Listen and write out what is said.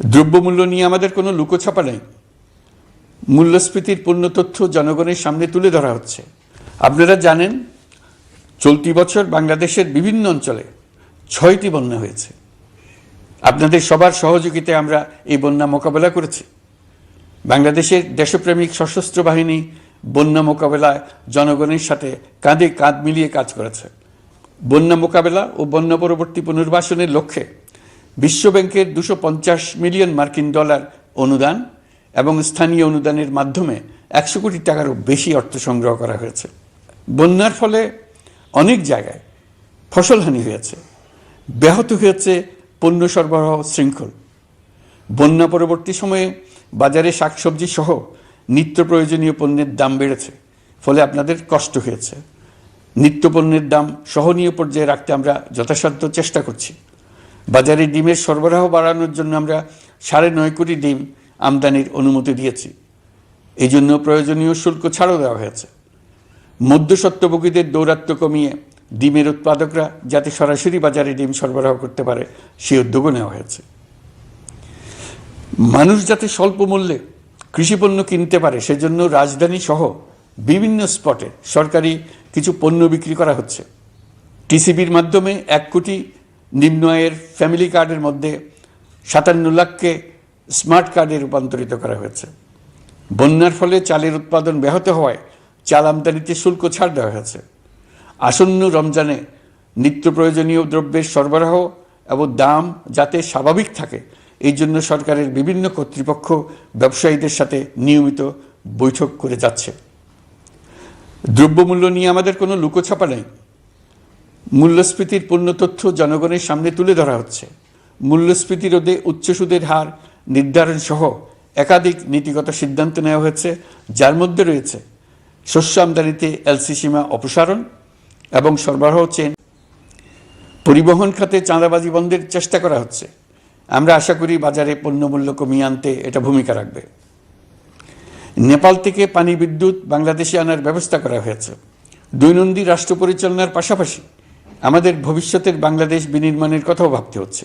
দ্রব্যমূল্য নিয়ে আমাদের কোনো লুকোছাপা নেই। মূল্যস্ফীতির পূর্ণ তথ্য জনগণের সামনে তুলে ধরা হচ্ছে। আপনারা জানেন, চলতি বছর বাংলাদেশের বিভিন্ন অঞ্চলে ছয়টি বন্যা হয়েছে। আপনাদের সবার সহযোগিতায় আমরা এই বন্যা মোকাবেলা করেছি। বাংলাদেশের দেশপ্রেমিক সশস্ত্র বাহিনী বন্যা মোকাবেলায় জনগণের সাথে কাঁধে কাঁধ মিলিয়ে কাজ করেছে। বন্যা মোকাবেলা ও বন্যা পরবর্তী পুনর্বাসনের লক্ষ্যে বিশ্বব্যাংকের দুশো পঞ্চাশ মিলিয়ন মার্কিন ডলার অনুদান এবং স্থানীয় অনুদানের মাধ্যমে একশো কোটি টাকারও বেশি অর্থ সংগ্রহ করা হয়েছে। বন্যার ফলে অনেক জায়গায় ফসলহানি হয়েছে। ব্যাহত হয়েছে পণ্য সরবরাহ শৃঙ্খল। বন্যা পরবর্তী সময়ে বাজারে শাকসবজি সহ নিত্য প্রয়োজনীয় পণ্যের দাম বেড়েছে, ফলে আপনাদের কষ্ট হয়েছে। নিত্য পণ্যের দাম সহনীয় পর্যায়ে রাখতে আমরা যথাসাধ্য চেষ্টা করছি। বাজারে ডিমের সরবরাহ বাড়ানোর জন্য আমরা সাড়ে নয় কোটি ডিম আমদানির অনুমতি দিয়েছি। এই জন্য প্রয়োজনীয় শুল্ক ছাড়ও দেওয়া হয়েছে। মধ্যস্বত্বভোগীদের দৌরাত্ম্য কমিয়ে ডিমের উৎপাদকরা যাতে সরাসরি বাজারে ডিম সরবরাহ করতে পারে, সে উদ্যোগও নেওয়া হয়েছে। মানুষ যাতে স্বল্প মূল্যে কৃষিপণ্য কিনতে পারে, সেজন্য রাজধানী সহ বিভিন্ন স্পটে সরকারি কিছু পণ্য বিক্রি করা হচ্ছে। টিসিবির মাধ্যমে এক কোটি নিম্ন আয়ের ফ্যামিলি কার্ডের মধ্যে সাতান্ন লাখকে স্মার্ট কার্ডে রূপান্তরিত করা হয়েছে। বন্যার ফলে চালের উৎপাদন ব্যাহত হওয়ায় চাল আমদানিতে শুল্ক ছাড় দেওয়া হয়েছে। আসন্ন রমজানে নিত্য প্রয়োজনীয় দ্রব্যের সরবরাহ এবং দাম যাতে স্বাভাবিক থাকে, এই জন্য সরকারের বিভিন্ন কর্তৃপক্ষ ব্যবসায়ীদের সাথে নিয়মিত বৈঠক করে যাচ্ছে। দ্রব্যমূল্য নিয়ে আমাদের কোনো লুকোছাপা নেই। মূল্যস্ফীতির পূর্ণ তথ্য জনগণের সামনে তুলে ধরা হচ্ছে। মূল্যস্ফীতি রোধে উচ্চ সুদের হার নির্ধারণ সহ একাধিক নীতিগত সিদ্ধান্ত নেওয়া হয়েছে, যার মধ্যে রয়েছে শস্য আমদানিতে এলসি সীমা অপসারণ এবং সরবরাহ চেন পরিবহন খাতে চাঁদাবাজি বন্ধের চেষ্টা করা হচ্ছে। আমরা আশা করি বাজারে পণ্যমূল্য কমিয়ে আনতে এটা ভূমিকা রাখবে। নেপাল থেকে পানি বিদ্যুৎ বাংলাদেশে আনার ব্যবস্থা করা হয়েছে। দৈনন্দিন রাষ্ট্র পরিচালনার পাশাপাশি আমাদের ভবিষ্যতের বাংলাদেশ বিনির্মাণের কথাও ভাবতে হচ্ছে।